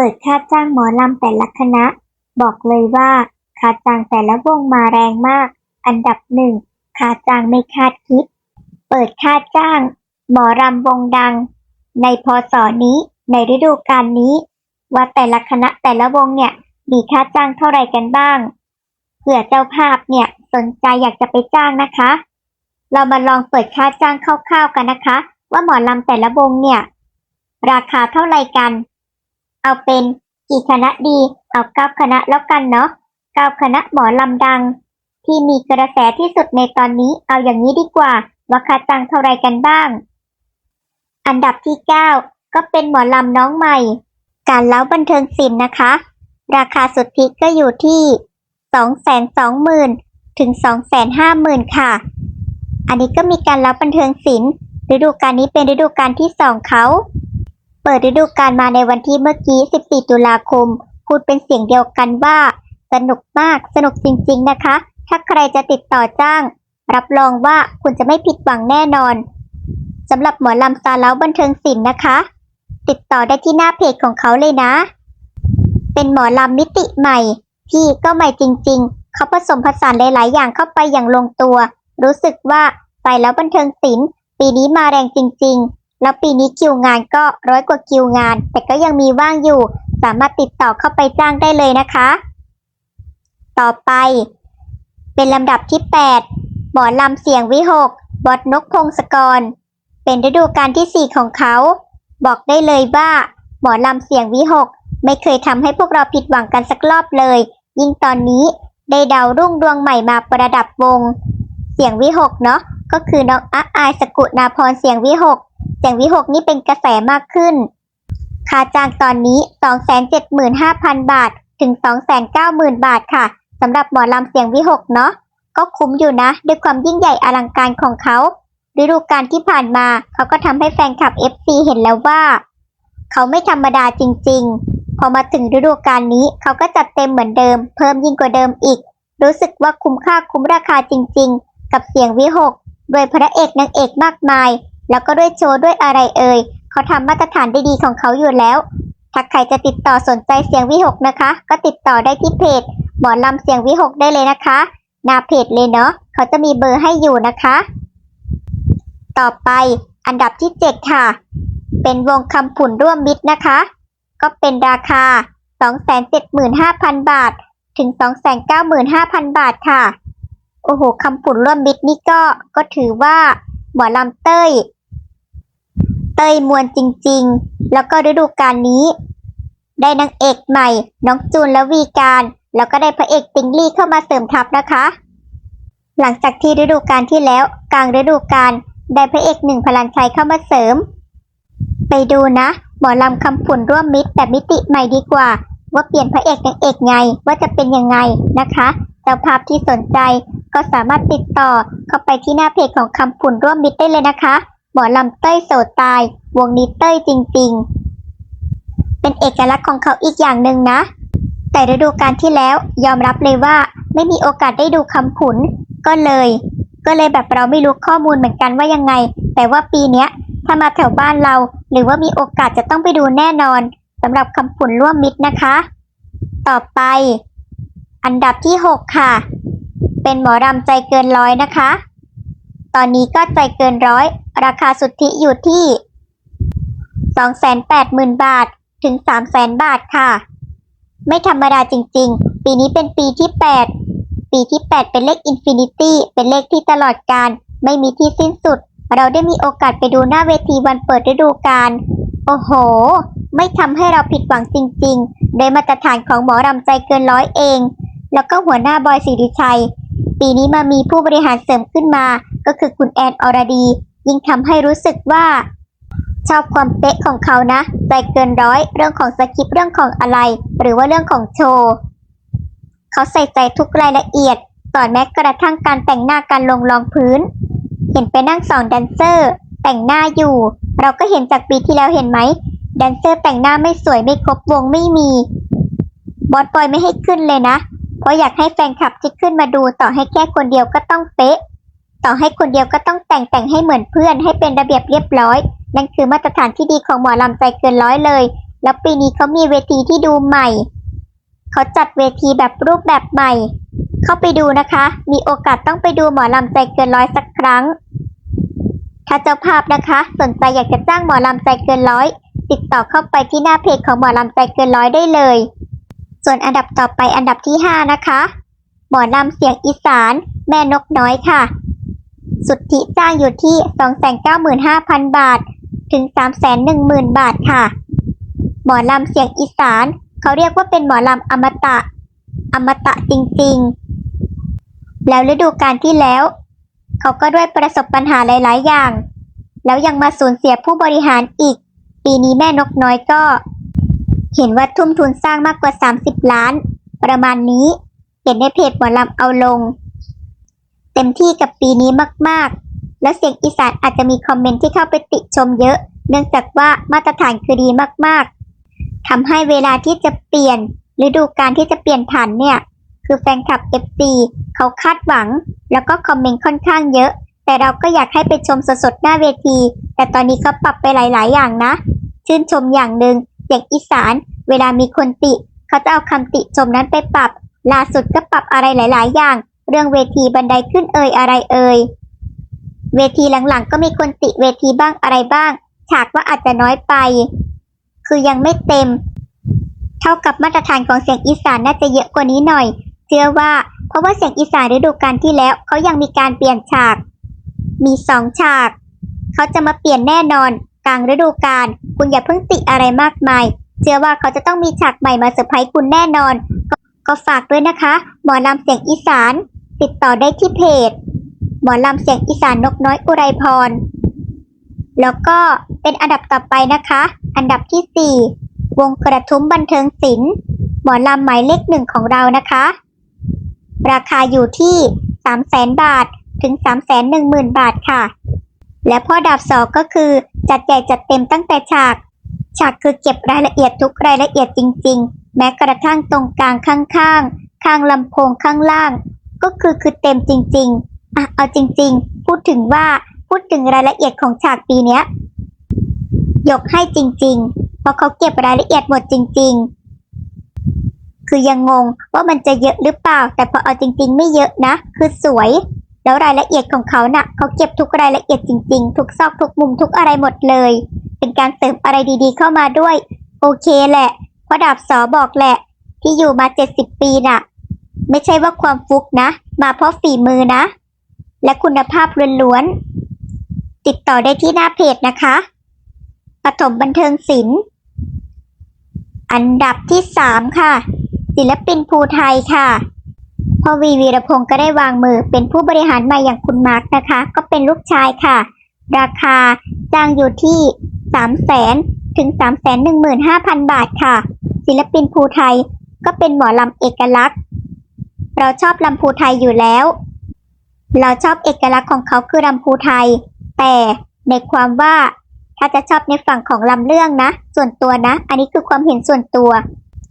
ปิดค่าจ้างหมอลำแต่ละคณะ บอกเลยว่าค่าจ้างแต่ละวงมาแรงมาก อันดับหนึ่งค่าจ้างไม่คาดคิด เปิดค่าจ้าง หมอรำวงดัง ในพศนี้ในฤดูกาลนี้ ว่าแต่ละคณะแต่ละวงเนี่ยมีค่าจ้างเท่าไหร่กันบ้างเผื่อเจ้าภาพเนี่ยสนใจอยากจะไปจ้างนะคะ เรามาลองเปิดค่าจ้างคร่าวๆกันนะคะ ว่าหมอลำแต่ละวงเนี่ย ราคาเท่าไหร่กัน เอาเป็นกี่คณะดี เอาเก้าคณะแล้วกันเนาะเก้าคณะหมอลำดัง ที่มีกระแสที่สุดในตอนนี้เอาอย่างนี้ดีกว่าว่าค่าจ้างเท่าไรกันบ้าง อันดับที่เก้าก็เป็นหมอลำน้องใหม่ การเล้าบันเทิงศิลป์นะคะ ราคาสุทธิก็อยู่ที่สองแสนสองหมื่นถึงสองแสนห้าหมื่นค่ะ อันนี้ก็มีการเล้าบันเทิงศิลป์ฤดูกาลนี้เป็นฤดูกาลที่สองเขา เปิดฤดูกาลมาในวันที่เมื่อกี้ 14 ตุลาคม พูดเป็นเสียงเดียวกันว่า สนุกมาก สนุกจริง ๆ นะคะ ถ้าใครจะติดต่อจ้าง รับรองว่าคุณจะไม่ผิดหวังแน่นอนสำหรับหมอลำซาเล้าบันเทิงศิลป์นะคะ ติดต่อได้ที่หน้าเพจของเขาเลยนะ เป็นหมอลำมิติใหม่ ที่ก็ใหม่จริง ๆ เขาผสมผสานหลาย ๆ อย่างเข้าไปอย่างลงตัว รู้สึกว่าใส่แล้วบันเทิงศิลป์ปีนี้มาแรงจริง ๆ แล้วปีนี้คิวงานก็ร้อยกว่าคิวงาน แต่ก็ยังมีว่างอยู่ สามารถติดต่อเข้าไปจ้างได้เลยนะคะ ต่อไปเป็นลำดับที่8หมอลำเสียงวิหก บอดนกพงศกร เป็นฤดูกาลที่ 4 ของเขา บอกได้เลยว่าหมอลำเสียงวิหก ไม่เคยทำให้พวกเราผิดหวังกันสักรอบเลย ยิ่งตอนนี้ได้ดาวรุ่งดวงใหม่มาประดับวง เสียงวิหกเนาะ ก็คือน้องอาอายสกุณาพรเสียงวิหก เสียงวิหกนี่เป็นกระแสมากขึ้น ค่าจ้างตอนนี้ 275,000 บาทถึง 290,000 บาทค่ะสำหรับหมอลำเสียงวิหกเนาะก็คุ้มอยู่นะ ด้วยความยิ่งใหญ่อลังการของเขาฤดูกาลที่ผ่านมา เขาก็ทำให้แฟนคลับ FC เห็นแล้วว่า เขาไม่ธรรมดาจริง ๆ พอมาถึงฤดูกาลนี้ เขาก็จัดเต็มเหมือนเดิม เพิ่มยิ่งกว่าเดิมอีก รู้สึกว่าคุ้มค่าคุ้มราคาจริง ๆ กับเสียงวิหก ด้วยพระเอกนางเอกมากมาย แล้วก็ด้วยโชว์ด้วยอะไรเอ่ยเขาทำมาตรฐานได้ดีของเขาอยู่แล้ว ถ้าใครจะติดต่อสนใจเสียงวิหกนะคะ ก็ติดต่อได้ที่เพจหมอลำเสียงวิหกได้เลยนะคะหน้าเพจเลยเนาะเขาจะมีเบอร์ให้อยู่นะคะ ต่อไปอันดับที่ 7 ค่ะ เป็นวงคำผุนร่วมมิตรนะคะ ก็เป็นราคา 275,000 บาท ถึง 295,000 บาทค่ะ อ้โหคำผุนร่วมมิตรนี่ก็ก็ถือว่าหมอลำเต้ย เต้ยมวลจริง ๆ แล้วก็ฤดูกาลนี้ ได้นางเอกใหม่ น้องจูนและวีการ แล้วก็ได้พระเอกติงลี่เข้ามาเสริมทัพนะคะ หลังจากที่ฤดูกาลที่แล้วกลางฤดูกาลได้พระเอกหนึ่งพลันชัยเข้ามาเสริม ไปดูนะ หมอลำคำผุนร่วมมิตรแบบมิติใหม่ดีกว่า ว่าเปลี่ยนพระเอกนางเอกไงว่าจะเป็นยังไงนะคะเจ้าภาพที่สนใจ ก็สามารถติดต่อเข้าไปที่หน้าเพจของคำผุนร่วมมิตรได้เลยนะคะ หมอลำเต้ยโสดตาย วงนี้เต้ยจริง ๆ เป็นเอกลักษณ์ของเขาอีกอย่างหนึ่งนะ แต่ฤดูกาลที่แล้วยอมรับเลยว่าไม่มีโอกาสได้ดูคำผุนก็เลย ก็เลยแบบเราไม่รู้ข้อมูลเหมือนกันว่ายังไง แต่ว่าปีเนี้ยถ้ามาแถวบ้านเรา หรือว่ามีโอกาสจะต้องไปดูแน่นอนสำหรับคำผุนร่วมมิตรนะคะ ต่อไป อันดับที่ 6 ค่ะ เป็นหมอรำใจเกินร้อยนะคะ ตอนนี้ก็ใจเกินร้อย ราคาสุทธิอยู่ที่ 280,000 บาทถึง 300,000 บาทค่ะ ไม่ธรรมดาจริงๆ ปีนี้เป็นปีที่ 8 ปีที่ 8 เป็นเลขอินฟินิตี้ เป็นเลขที่ตลอดการ ไม่มีที่สิ้นสุด เราได้มีโอกาสไปดูหน้าเวทีวันเปิดฤดูกาล โอ้โห ไม่ทำให้เราผิดหวังจริงๆ โดยมาตรฐานของหมอรำใจเกินร้อยเอง แล้วก็หัวหน้าบอยสิริชัย ปีนี้มามีผู้บริหารเสริมขึ้นมา ก็คือคุณแอนอรดี ยิ่งทำให้รู้สึกว่า ชอบความเป๊ะของเขานะ ใจเกินร้อยเรื่องของสคริปต์เรื่องของอะไร หรือว่าเรื่องของโชว์เขาใส่ใจทุกรายละเอียดสอนแม้กระทั่งการแต่งหน้าการลงรองพื้น เห็นไปนั่งสอนแดนเซอร์ แต่งหน้าอยู่ เราก็เห็นจากปีที่แล้วเห็นไหมแดนเซอร์แต่งหน้าไม่สวยไม่ครบวงไม่มี บอสบอยไม่ให้ขึ้นเลยนะ เพราะอยากให้แฟนคลับที่ขึ้นมาดูต่อให้แค่คนเดียวก็ต้องเป๊ะ ต่อให้คนเดียวก็ต้องแต่งแต่งให้เหมือนเพื่อน ให้เป็นระเบียบเรียบร้อย นั่นคือมาตรฐานที่ดีของหมอลำใจเกินร้อยเลย แล้วปีนี้เขามีเวทีที่ดูใหม่ เขาจัดเวทีแบบรูปแบบใหม่ เข้าไปดูนะคะ มีโอกาสต้องไปดูหมอลำใจเกินร้อยสักครั้ง ถ้าเจ้าภาพนะคะ สนใจอยากจะจ้างหมอลำใจเกินร้อยติดต่อเข้าไปที่หน้าเพจของหมอลำใจเกินร้อยได้เลย ส่วนอันดับต่อไปอันดับที่ 5 นะคะหมอลำเสียงอีสาน แม่นกน้อยค่ะ สุทธิจ้างอยู่ที่ 295,000 บาท ถึง 310,000 บาทค่ะ หมอลำเสียงอีสาน เขาเรียกว่าเป็นหมอลำอมตะ อมตะจริงๆ แล้วฤดูกาลที่แล้ว เขาก็ด้วยประสบปัญหาหลาย ๆ อย่าง แล้วยังมาสูญเสียผู้บริหารอีก ปีนี้แม่นกน้อยก็ เห็นว่าทุ่มทุนสร้างมากกว่า 30 ล้าน ประมาณนี้ เห็นในเพจหมอลำเอาลง เต็มที่กับปีนี้มากๆ แล้วเสียงอีสานอาจจะมีคอมเมนต์ที่เข้าไปติชมเยอะ เนื่องจากว่ามาตรฐานคือดีมากๆทำให้เวลาที่จะเปลี่ยนฤดูกาลที่จะเปลี่ยนผันเนี่ย คือแฟนคลับ FC เขาคาดหวัง แล้วก็คอมเมนต์ค่อนข้างเยอะ แต่เราก็อยากให้ไปชมสดๆหน้าเวที แต่ตอนนี้เขาปรับไปหลาย ๆ อย่างนะ ชื่นชมอย่างหนึ่ง สียงอีสาน เวลามีคนติ เขาจะเอาคำติชมนั้นไปปรับ ล่าสุดก็ปรับอะไรหลาย ๆ อย่าง เรื่องเวทีบันไดขึ้นเอ่ยอะไรเอ่ยเวทีหลังๆ ก็มีคนติเวทีบ้างอะไรบ้าง ฉากว่าอาจจะน้อยไป คือยังไม่เต็ม เท่ากับมาตรฐานของเสียงอีสานน่าจะเยอะกว่านี้หน่อย เชื่อว่าเพราะว่าเสียงอีสานฤดูกาลที่แล้วเขายังมีการเปลี่ยนฉาก มีสองฉาก เขาจะมาเปลี่ยนแน่นอน กลางฤดูกาลคุณอย่าเพิ่งติอะไรมากมาย เชื่อว่าเขาจะต้องมีฉากใหม่มาเซอร์ไพรส์คุณแน่นอนก็ก็ฝากด้วยนะคะ หมอลำเสียงอีสาน ติดต่อได้ที่เพจ หมอลำเสียงอีสานนกน้อยอุไรพร แล้วก็เป็นอันดับต่อไปนะคะ อันดับที่ 4 วงกระทุ้มบันเทิงศิลป์หมอลำหมายเลขหนึ่งของเรานะคะ ราคาอยู่ที่ 3 0 0แสนบาทถึง 3 1 0 0 0 0 บาทค่ะ และพ่อดาบสองก็คือจัดใหญ่จัดเต็มตั้งแต่ฉาก ฉากคือเก็บรายละเอียดทุกรายละเอียดจริง ๆ แม้กระทั่งตรงกลางข้างๆข้างลำโพงข้างล่าง ก็คือคือเต็มจริง ๆอะเอาจริง ๆ พูดถึงว่าพูดถึงรายละเอียดของฉากปีเนี้ยยกให้จริง ๆ เพราะเขาเก็บรายละเอียดหมดจริง ๆ คือยังงงว่ามันจะเยอะหรือเปล่า แต่พอเอาจริง ๆ ไม่เยอะนะ คือสวย แล้วรายละเอียดของเขาน่ะเขาเก็บทุกรายละเอียดจริง ๆ ทุกซอกทุกมุมทุกอะไรหมดเลย เป็นการเสริมอะไรดีๆ เข้ามาด้วย โอเคแหละเพราะดาบสอบอกแหละ ที่อยู่มา 70 ปีน่ะ ไม่ใช่ว่าความฟุกนะ มาเพราะฝีมือนะ และคุณภาพล้วนๆติดต่อได้ที่หน้าเพจนะคะปฐมบันเทิงศิลป์อันดับที่สามค่ะ ศิลปินภูไทยค่ะ พ่อวีวีรพงศ์ก็ได้วางมือเป็นผู้บริหารใหม่อย่างคุณมาร์กนะคะ ก็เป็นลูกชายค่ะ ราคาจ้างอยู่ที่สามแสนถึงสามแสนหนึ่งหมื่นห้าพันบาทค่ะ ศิลปินภูไทยก็เป็นหมอลำเอกลักษณ์ เราชอบลำภูไทยอยู่แล้ว เราชอบเอกลักษณ์ของเขาคือลำพูไทย แต่ในความว่าถ้าจะชอบในฝั่งของลำเรื่องนะ ส่วนตัวนะ อันนี้คือความเห็นส่วนตัว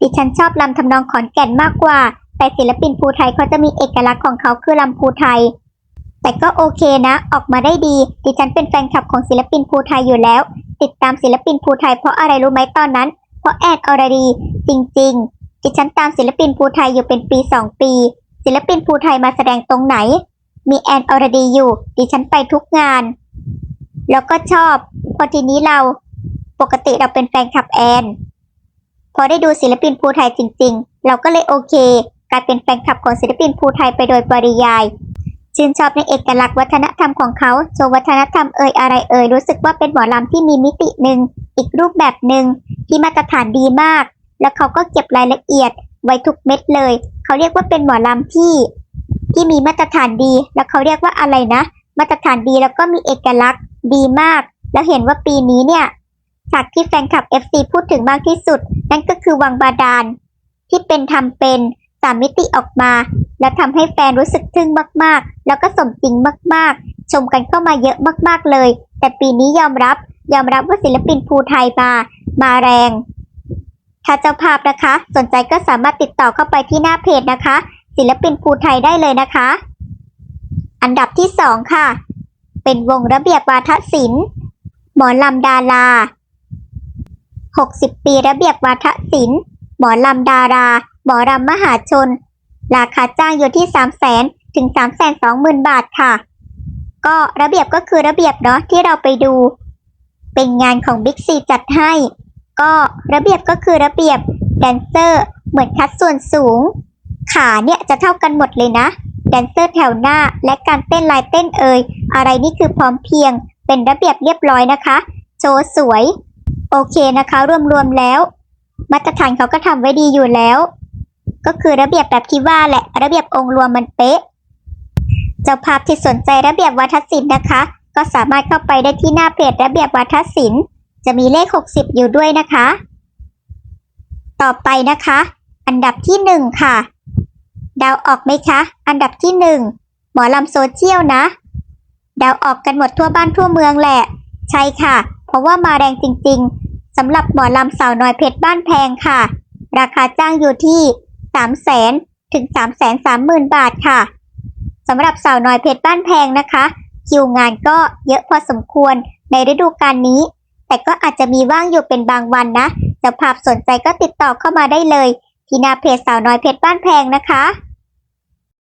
ดิฉันชอบลำทำนองขอนแก่นมากกว่า แต่ศิลปินภูไทยเขาจะมีเอกลักษณ์ของเขาคือลำพูไทย แต่ก็โอเคนะ ออกมาได้ดี ดิฉันเป็นแฟนคลับของศิลปินภูไทยอยู่แล้ว ติดตามศิลปินภูไทยเพราะอะไรรู้ไหมตอนนั้น เพราะแอนอรดี จริง ๆ ดิฉันตามศิลปินภูไทยอยู่เป็นปีสองปี ศิลปินภูไทยมาแสดงตรงไหน มีแอนอรดีอยู่ ดิฉันไปทุกงาน แล้วก็ชอบ พอทีนี้เราปกติเราเป็นแฟนคลับแอน พอได้ดูศิลปินภูไทยจริง ๆ เราก็เลยโอเค กลายเป็นแฟนคลับของศิลปินภูไทยไปโดยปริยาย ชื่นชอบในเอกลักษณ์วัฒนธรรมของเขาโชว์วัฒนธรรมเอ่ยอะไรเอ่ยรู้สึกว่าเป็นหมอลำที่มีมิติหนึ่ง อีกรูปแบบหนึ่งที่มาตรฐานดีมาก แล้วเขาก็เก็บรายละเอียดไว้ทุกเม็ดเลย เขาเรียกว่าเป็นหมอลำที่ ที่มีมาตรฐานดี แล้วเขาเรียกว่าอะไรนะ มาตรฐานดีแล้วก็มีเอกลักษณ์ดีมาก แล้วเห็นว่าปีนี้เนี่ยฉากที่แฟนคลับ FC พูดถึงมากที่สุด นั่นก็คือวังบาดาลที่เป็นทำเป็นามมิติออกมา แล้วทำให้แฟนรู้สึกทึ่งมากๆ แล้วก็สมจริงมากๆ ชมกันเข้ามาเยอะมากๆเลย แต่ปีนี้ยอมรับยอมรับว่าศิลปินภูไทยมา มาแรง ถ้าเจ้าภาพนะคะ สนใจก็สามารถติดต่อเข้าไปที่หน้าเพจนะคะ ศิลปินภูไทยได้เลยนะคะ อันดับที่สองค่ะ เป็นวงระเบียบวาทศิลป์หมอลำดารา60 ปีระเบียบวาทศิลป์หมอลำดารา หมอรำมหาชน ราคาจ้างอยู่ที่ 3 0 0 0 0 0ถึง 3 2 0 0 0 0 บาทค่ะ ก็ระเบียบก็คือระเบียบเนาะที่เราไปดู เป็นงานของบิ๊กซีจัดให้ ก็ระเบียบก็คือระเบียบแดนเซอร์เหมือนคัดส่วนสูง ขาเนี่ยจะเท่ากันหมดเลยนะแดนเซอร์แถวหน้าและการเต้นลายเต้นเอ่ยอะไรนี่คือพร้อมเพียง เป็นระเบียบเรียบร้อยนะคะ โชว์สวย โอเคนะคะ รวมๆแล้ว มาตรฐานเขาก็ทำไว้ดีอยู่แล้ว ก็คือระเบียบแบบที่ว่าแหละ ระเบียบองค์รวมมันเป๊ะ เจ้าภาพที่สนใจระเบียบวัฒนศิลป์นะคะ ก็สามารถเข้าไปได้ที่หน้าเพจระเบียบวัฒนศิลป์ จะมีเลข 60 อยู่ด้วยนะคะ ต่อไปนะคะ อันดับที่หนึ่งค่ะเดาวออกไหมคะ อันดับที่หนึ่งหมอลำโซเชียลนะเดาวออกกันหมดทั่วบ้านทั่วเมืองแหละ ใช่ค่ะ เพราะว่ามาแรงจริง ๆสำหรับหมอลำสาวน้อยเพชรบ้านแพงค่ะ ราคาจ้างอยู่ที่ 3 0 0แสนถึง3 3 0 0 0 0บาทค่ะสำหรับสาวน้อยเพชรบ้านแพงนะคะ คิวงานก็เยอะพอสมควรในฤดูกาลนี้ แต่ก็อาจจะมีว่างอยู่เป็นบางวันนะจะภาพสนใจก็ติดต่อเข้ามาได้เลย ที่หน้าเพจสาวน้อยเพชรบ้านแพงนะคะ